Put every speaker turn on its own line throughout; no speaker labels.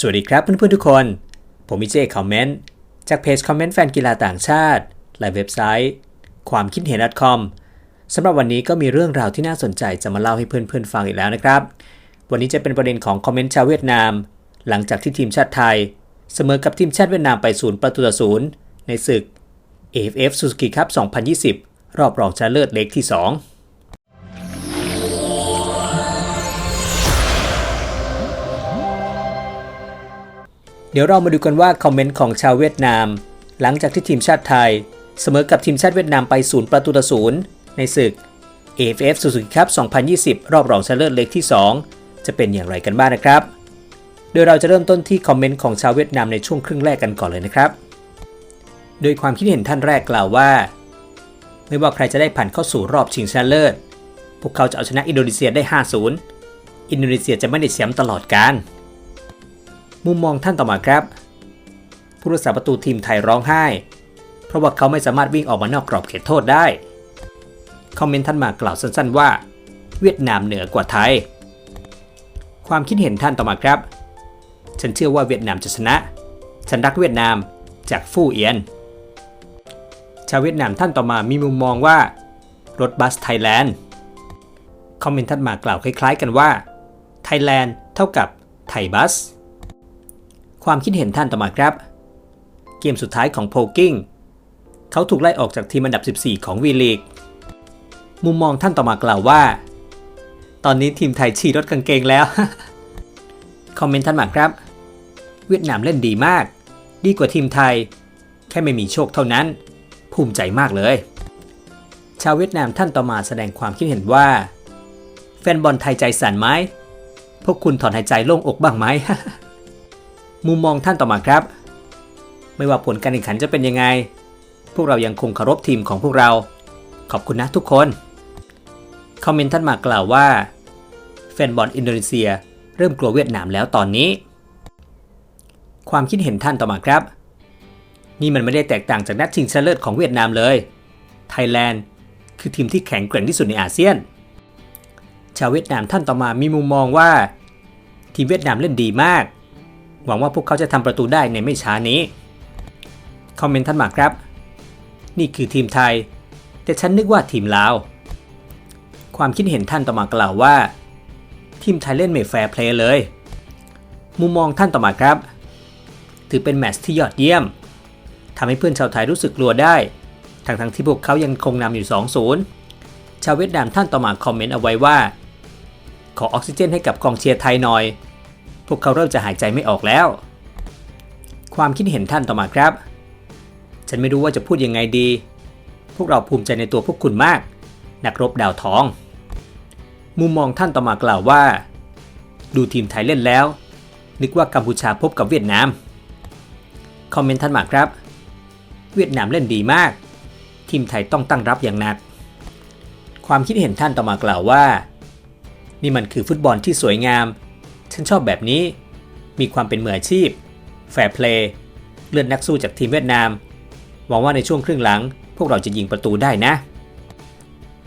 สวัสดีครับเพื่อนๆทุกคน ผมมิเจคอมเมนต์จากเพจคอมเมนต์แฟนกีฬาต่างชาติ และเว็บไซต์ ความคิดเห็น .com สำหรับวันนี้ก็มีเรื่องราวที่น่าสนใจจะมาเล่าให้เพื่อนๆฟังอีกแล้วนะครับ วันนี้จะเป็นประเด็นของคอมเมนต์ชาวเวียดนาม หลังจากที่ทีมชาติไทย เสมอกับทีมชาติเวียดนามไปศูนย์ประตูต่อศูนย์ในศึก AFF Suzuki Cup 2020 รอบรองชนะเลิศเล็กที่ 2 เดี๋ยวเรามาดูกันว่าคอมเมนต์ของชาวเวียดนาม หลังจากที่ทีมชาติไทย เสมอกับทีมชาติเวียดนามไปศูนย์ประตูต่อศูนย์ในศึก AFF Suzuki Cup 2020 รอบรองชนะเลิศเล็กที่ 2 จะเป็นอย่างไรกันบ้างนะครับ โดยเราจะเริ่มต้นที่คอมเมนต์ของชาวเวียดนามในช่วงครึ่งแรกกันก่อนเลยนะครับ โดยความคิดเห็นท่านแรกกล่าวว่า ไม่ว่าใครจะได้ผ่านเข้าสู่รอบชิงชนะเลิศ พวกเขาจะเอาชนะอินโดนีเซียได้ 5-0 อินโดนีเซียจะไม่ได้แชมป์ตลอดกาล มุมมองท่านต่อมาครับ ผู้รักษาประตูทีมไทยร้องไห้ เพราะว่าเขาไม่สามารถวิ่งออกมานอกกรอบเขตโทษได้ คอมเมนต์ท่านมากล่าวสั้นๆว่า เวียดนามเหนือกว่าไทย ความคิดเห็นท่านต่อมาครับ ฉันเชื่อว่าเวียดนามจะชนะ ฉันรักเวียดนามจากฟู่เอียน ชาวเวียดนามท่านต่อมามีมุมมองว่า รถบัสไทยแลนด์ คอมเมนต์ท่านมากล่าวคล้ายๆกันว่า ไทยแลนด์เท่ากับไทยบัส ความคิดเห็นท่านต่อมาครับ เกมสุดท้ายของโพกิ้งเขาถูกไล่ออกจากทีมอันดับ 14 ของวีลีกมุมมองท่านต่อมากล่าวว่า ตอนนี้ทีมไทยฉี่รถกางเกงแล้ว คอมเมนต์ท่านมาครับ เวียดนามเล่นดีมาก ดีกว่าทีมไทย แค่ไม่มีโชคเท่านั้น ภูมิใจมากเลย ชาวเวียดนามท่านต่อมาแสดงความคิดเห็นว่า แฟนบอลไทยใจสั่นไหมพวกคุณถอนหายใจโล่งอกบ้างไหม มุมมองท่านต่อมาครับ ไม่ว่าผลการแข่งขันจะเป็นยังไง พวกเรายังคงเคารพทีมของพวกเรา ขอบคุณนะทุกคน คอมเมนต์ท่านมากล่าวว่า แฟนบอลอินโดนีเซีย เริ่มกลัวเวียดนามแล้วตอนนี้ ความคิดเห็นท่านต่อมาครับ นี่มันไม่ได้แตกต่างจากนัดชิงชนะเลิศของเวียดนามเลย ไทยแลนด์คือทีมที่แข็งแกร่งที่สุดในอาเซียน ชาวเวียดนามท่านต่อมามีมุมมองว่า ทีมเวียดนามเล่นดีมาก หวังว่าพวกเขาจะทำประตูได้ในไม่ช้านี้ คอมเมนต์ท่านมาครับ นี่คือทีมไทย แต่ฉันนึกว่าทีมลาว ความคิดเห็นท่านต่อมากล่าวว่า ทีมไทยเล่นไม่แฟร์เพลย์เลย มุมมองท่านต่อมาครับ ถือเป็นแมตช์ที่ยอดเยี่ยมทำให้เพื่อนชาวไทยรู้สึกกลัวได้ ทั้งทั้งที่พวกเขายังคงนำอยู่ 2-0 ชาวเวียดนามท่านต่อมาคอมเมนต์เอาไว้ว่า ขอออกซิเจนให้กับกองเชียร์ไทยหน่อย พวกเขาเริ่มจะหายใจไม่ออกแล้ว ความคิดเห็นท่านต่อมาครับ ฉันไม่รู้ว่าจะพูดยังไงดี พวกเราภูมิใจในตัวพวกคุณมาก นักรบดาวทอง มุมมองท่านต่อมากล่าวว่า ดูทีมไทยเล่นแล้ว นึกว่ากัมพูชาพบกับเวียดนาม คอมเมนต์ท่านมาครับ เวียดนามเล่นดีมาก ทีมไทยต้องตั้งรับอย่างหนัก ความคิดเห็นท่านต่อมากล่าวว่า นี่มันคือฟุตบอลที่สวยงาม ฉันชอบแบบนี้ มีความเป็นมืออาชีพ แฟร์เพลย์เลือดนักสู้จากทีมเวียดนาม หวังว่าในช่วงครึ่งหลัง พวกเราจะยิงประตูได้นะ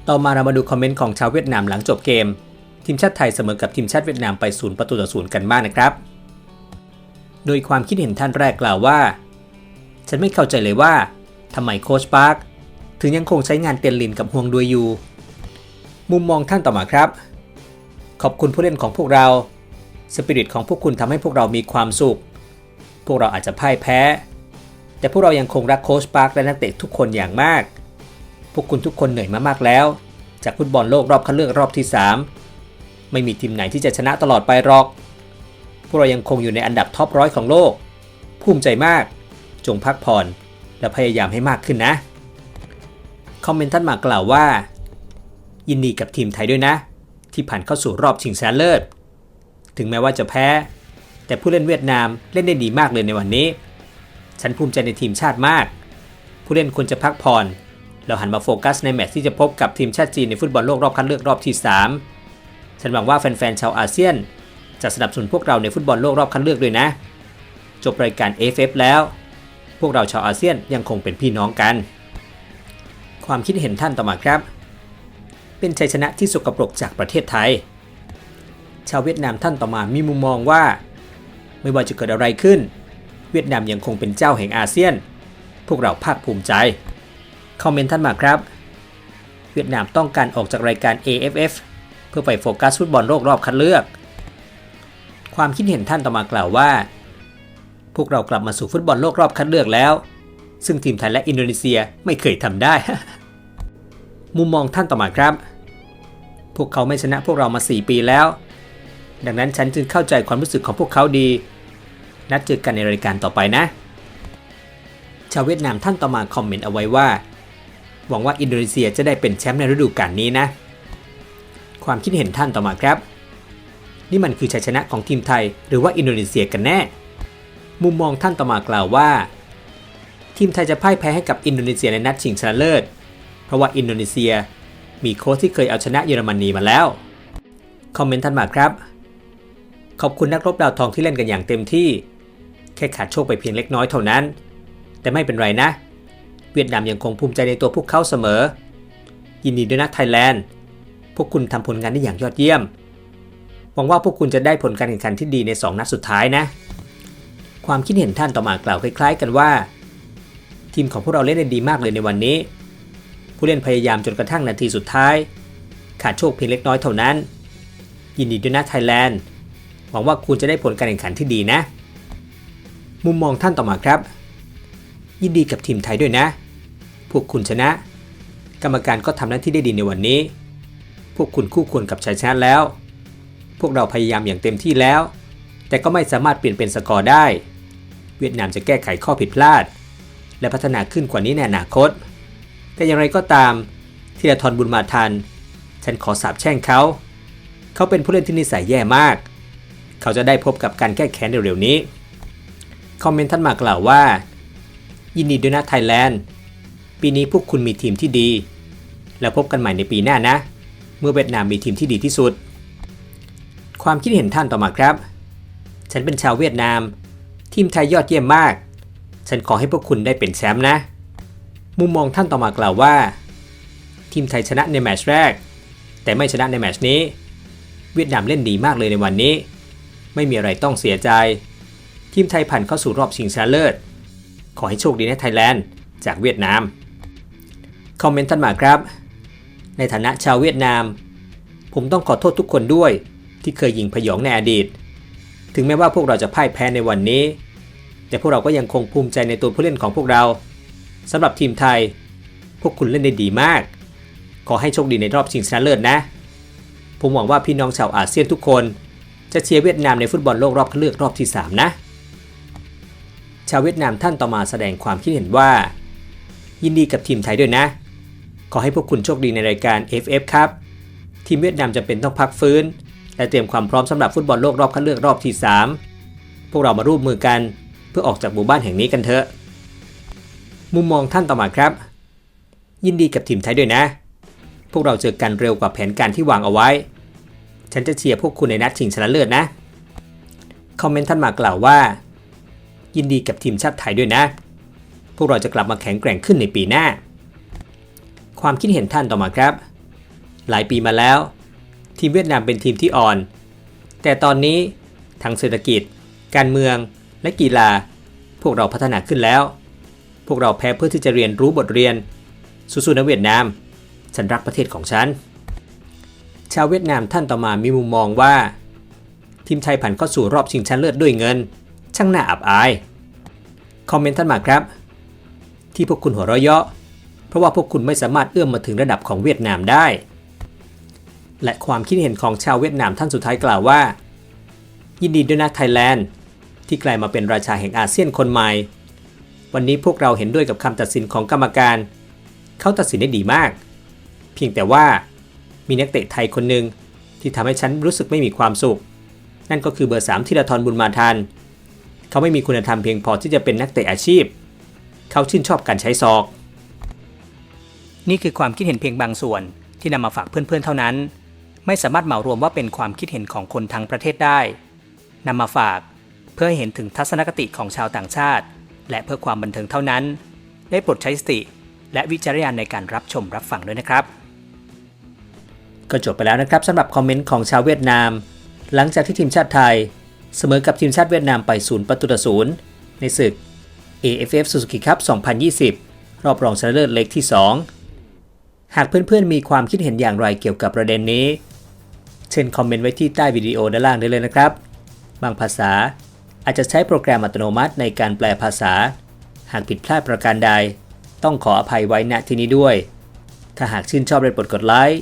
ต่อมาเรามาดูคอมเมนต์ของชาวเวียดนามหลังจบเกม ทีมชาติไทยเสมอกับทีมชาติเวียดนามไปศูนย์ประตูต่อศูนย์กันบ้างนะครับ โดยความคิดเห็นท่านแรกกล่าวว่า ฉันไม่เข้าใจเลยว่าทำไมโค้ชปาร์คถึงยังคงใช้งานเตียนลินกับฮวงดวยอยู่มุมมองท่านต่อมาครับ ขอบคุณผู้เล่นของพวกเรา สปิริตของพวกคุณทำให้พวกเรามีความสุข พวกเราอาจจะพ่ายแพ้ แต่พวกเรายังคงรักโค้ชปาร์คและนักเตะทุกคนอย่างมาก พวกคุณทุกคนเหนื่อยมามากแล้ว จากฟุตบอลโลกรอบคัดเลือกรอบที่ 3 ไม่มีทีมไหนที่จะชนะตลอดไปหรอก พวกเรายังคงอยู่ในอันดับท็อปร้อยของโลก ภูมิใจมาก จงพักผ่อน และพยายามให้มากขึ้นนะ คอมเมนต์ท่านมากล่าวว่า ยินดีกับทีมไทยด้วยนะ ที่ผ่านเข้าสู่รอบชิงชนะเลิศ ถึงแม้ว่าจะแพ้ แต่ผู้เล่นเวียดนามเล่นได้ดีมากเลยในวันนี้ ฉันภูมิใจในทีมชาติมาก ผู้เล่นควรจะพักผ่อนแล้วหันมาโฟกัสในแมตช์ที่จะพบกับทีมชาติจีนในฟุตบอลโลกรอบคัดเลือกรอบที่ 3 ฉันหวังว่าแฟนๆชาวอาเซียน จะสนับสนุนพวกเราในฟุตบอลโลกรอบคัดเลือกด้วยนะ จบรายการ AFF แล้ว พวกเราชาวอาเซียนยังคงเป็นพี่น้องกัน ความคิดเห็นท่านต่อมาครับ เป็นชัยชนะที่สกปรกจากประเทศไทย ชาวเวียดนามท่านต่อมามีมุมมองว่า ไม่ว่าจะเกิดอะไรขึ้น เวียดนามยังคงเป็นเจ้าแห่งอาเซียน พวกเราภาคภูมิใจ คอมเมนต์ท่านมาครับ เวียดนามต้องการออกจากรายการ AFF เพื่อไปโฟกัสฟุตบอลโลกรอบคัดเลือก ความคิดเห็นท่านต่อมากล่าวว่า พวกเรากลับมาสู่ฟุตบอลโลกรอบคัดเลือกแล้ว ซึ่งทีมไทยและอินโดนีเซียไม่เคยทำได้ มุมมองท่านต่อมาครับ พวกเขาไม่ชนะพวกเรามา 4 ปีแล้ว ดังนั้นฉันจึงเข้าใจความรู้สึกของพวกเขาดี นัดเจอกันในรายการต่อไปนะ ชาวเวียดนามท่านต่อมาคอมเมนต์เอาไว้ว่า หวังว่าอินโดนีเซียจะได้เป็นแชมป์ในฤดูกาลนี้นะ ความคิดเห็นท่านต่อมาครับ นี่มันคือชัยชนะของทีมไทย หรือว่าอินโดนีเซียกันแน่ มุมมองท่านต่อมากล่าวว่า ทีมไทยจะพ่ายแพ้ให้กับอินโดนีเซียในนัดชิงชนะเลิศ เพราะว่าอินโดนีเซียมีโค้ชที่เคยเอาชนะเยอรมนีมาแล้ว คอมเมนต์ท่านมาครับ ขอบคุณนักรบดาวทองที่เล่นกันอย่างเต็มที่ แค่ขาดโชคไปเพียงเล็กน้อยเท่านั้น แต่ไม่เป็นไรนะ เวียดนามยังคงภูมิใจในตัวพวกเขาเสมอ ยินดีด้วยนะไทยแลนด์ พวกคุณทำผลงานได้อย่างยอดเยี่ยม หวังว่าพวกคุณจะได้ผลการแข่งขันที่ดีใน 2 นัดสุดท้ายนะ ความคิดเห็นท่านต่อมากล่าวคล้าย ๆ กันว่า ทีมของพวกเราเล่นได้ดีมากเลยในวันนี้ ผู้เล่นพยายามจนกระทั่งนาทีสุดท้าย ขาดโชคเพียงเล็กน้อยเท่านั้น ยินดีด้วยนะไทยแลนด์ หวังว่าคุณจะได้ผลการแข่งขันที่ดีนะ มุมมองท่านต่อมาครับ ยินดีกับทีมไทยด้วยนะ พวกคุณชนะ กรรมการก็ทำหน้าที่ได้ดีในวันนี้ พวกคุณคู่ควรกับชัยชนะแล้ว พวกเราพยายามอย่างเต็มที่แล้ว แต่ก็ไม่สามารถเปลี่ยนเป็นสกอร์ได้ เวียดนามจะแก้ไขข้อผิดพลาด และพัฒนาขึ้นกว่านี้ในอนาคต แต่อย่างไรก็ตามธีรทรบุญมาทัน ฉันขอสาบแช่งเขา เขาเป็นผู้เล่นที่นิสัยแย่มาก เขาจะได้พบกับการแก้แค้นเร็วๆนี้ คอมเมนต์ท่านมากล่าวว่า ยินดีด้วยนะไทยแลนด์ ปีนี้พวกคุณมีทีมที่ดี แล้วพบกันใหม่ในปีหน้านะ เมื่อเวียดนามมีทีมที่ดีที่สุด ความคิดเห็นท่านต่อมาครับ ฉันเป็นชาวเวียดนาม ทีมไทยยอดเยี่ยมมาก ฉันขอให้พวกคุณได้เป็นแชมป์นะ มุมมองท่านต่อมากล่าวว่า ทีมไทยชนะในแมตช์แรก แต่ไม่ชนะในแมตช์นี้เวียดนามเล่นดีมากเลยในวันนี้ ไม่มีอะไรต้องเสียใจ ทีมไทยผ่านเข้าสู่รอบชิงชนะเลิศ ขอให้โชคดีนะไทยแลนด์ จากเวียดนาม คอมเมนต์ท่านมาครับ ในฐานะชาวเวียดนาม ผมต้องขอโทษทุกคนด้วย ที่เคยยิงพยองในอดีต ถึงแม้ว่าพวกเราจะพ่ายแพ้ในวันนี้ แต่พวกเราก็ยังคงภูมิใจในตัวผู้เล่นของพวกเราสำหรับทีมไทย พวกคุณเล่นได้ดีมาก ขอให้โชคดีในรอบชิงชนะเลิศนะ ผมหวังว่าพี่น้องชาวอาเซียนทุกคน จะเชียร์เวียดนามในฟุตบอลโลกรอบคัดเลือกรอบที่ 3 นะ ชาวเวียดนามท่านต่อมาแสดงความคิดเห็นว่า ยินดีกับทีมไทยด้วยนะ ขอให้พวกคุณโชคดีในรายการ FF ครับ ทีมเวียดนามจะเป็นต้องพักฟื้น และเตรียมความพร้อมสำหรับฟุตบอลโลกรอบคัดเลือกรอบที่ 3 พวกเรามาร่วมมือกันเพื่อออกจากหมู่บ้านแห่งนี้กันเถอะ มุมมองท่านต่อมาครับ ยินดีกับทีมไทยด้วยนะ พวกเราเจอกันเร็วกว่าแผนการที่วางเอาไว้ ฉันจะเชียร์พวกคุณในนัดชิงชนะเลิศนะ คอมเมนต์ท่านมากล่าวว่า ยินดีกับทีมชาติไทยด้วยนะ พวกเราจะกลับมาแข็งแกร่งขึ้นในปีหน้า ความคิดเห็นท่านต่อมาครับ หลายปีมาแล้ว ทีมเวียดนามเป็นทีมที่อ่อน แต่ตอนนี้ทั้งเศรษฐกิจ การเมืองและกีฬา พวกเราพัฒนาขึ้นแล้ว พวกเราแพ้เพื่อที่จะเรียนรู้บทเรียนสู้ๆนะเวียดนาม ฉันรักประเทศของฉัน ชาวเวียดนามท่านต่อมามีมุมมองว่า ทีมไทยผ่านเข้าสู่รอบชิงชนะเลิศด้วยเงิน ช่างน่าอับอาย คอมเมนต์ท่านมาครับ ที่พวกคุณหัวเราะเยาะ เพราะว่าพวกคุณไม่สามารถเอื้อมมาถึงระดับของเวียดนามได้ และความคิดเห็นของชาวเวียดนามท่านสุดท้ายกล่าวว่า ยินดีด้วยนะไทยแลนด์ที่กลายมาเป็นราชาแห่งอาเซียนคนใหม่ วันนี้พวกเราเห็นด้วยกับคำตัดสินของกรรมการ เขาตัดสินได้ดีมาก เพียงแต่ว่า มีนักเตะไทยคนหนึ่งที่ทำให้ฉันรู้สึกไม่มีความสุข นั่นก็คือเบอร์3ธีรทรบุญมาทัน เขาไม่มีคุณธรรมเพียงพอที่จะเป็นนักเตะอาชีพ เขาชื่นชอบการใช้ศอก นี่คือความคิดเห็นเพียงบางส่วนที่นำมาฝากเพื่อนๆเท่านั้น ไม่สามารถเหมารวมว่าเป็นความคิดเห็นของคนทั้งประเทศได้นำมาฝากเพื่อให้เห็นถึงทัศนคติของชาวต่างชาติ และเพื่อความบันเทิงเท่านั้น ได้โปรดใช้สติ และวิจารณญาณในการรับชมรับฟังด้วยนะครับ ก็จบไปแล้วนะครับสำหรับคอมเมนต์ของชาวเวียดนาม หลังจากที่ทีมชาติไทย เสมอกับทีมชาติเวียดนามไป0ประตูต่อ0ในศึก AFF Suzuki Cup 2020 รอบรองชนะเลิศเล็กที่ 2 หากเพื่อนๆมีความคิดเห็นอย่างไรเกี่ยวกับประเด็นนี้ เช่นคอมเมนต์ไว้ที่ใต้วิดีโอด้านล่างได้เลยนะครับ บางภาษาอาจจะใช้โปรแกรมอัตโนมัติในการแปลภาษา หากผิดพลาดประการใด ต้องขออภัยไว้ณที่นี้ด้วย ถ้าหากชื่นชอบได้โปรดกดไลค์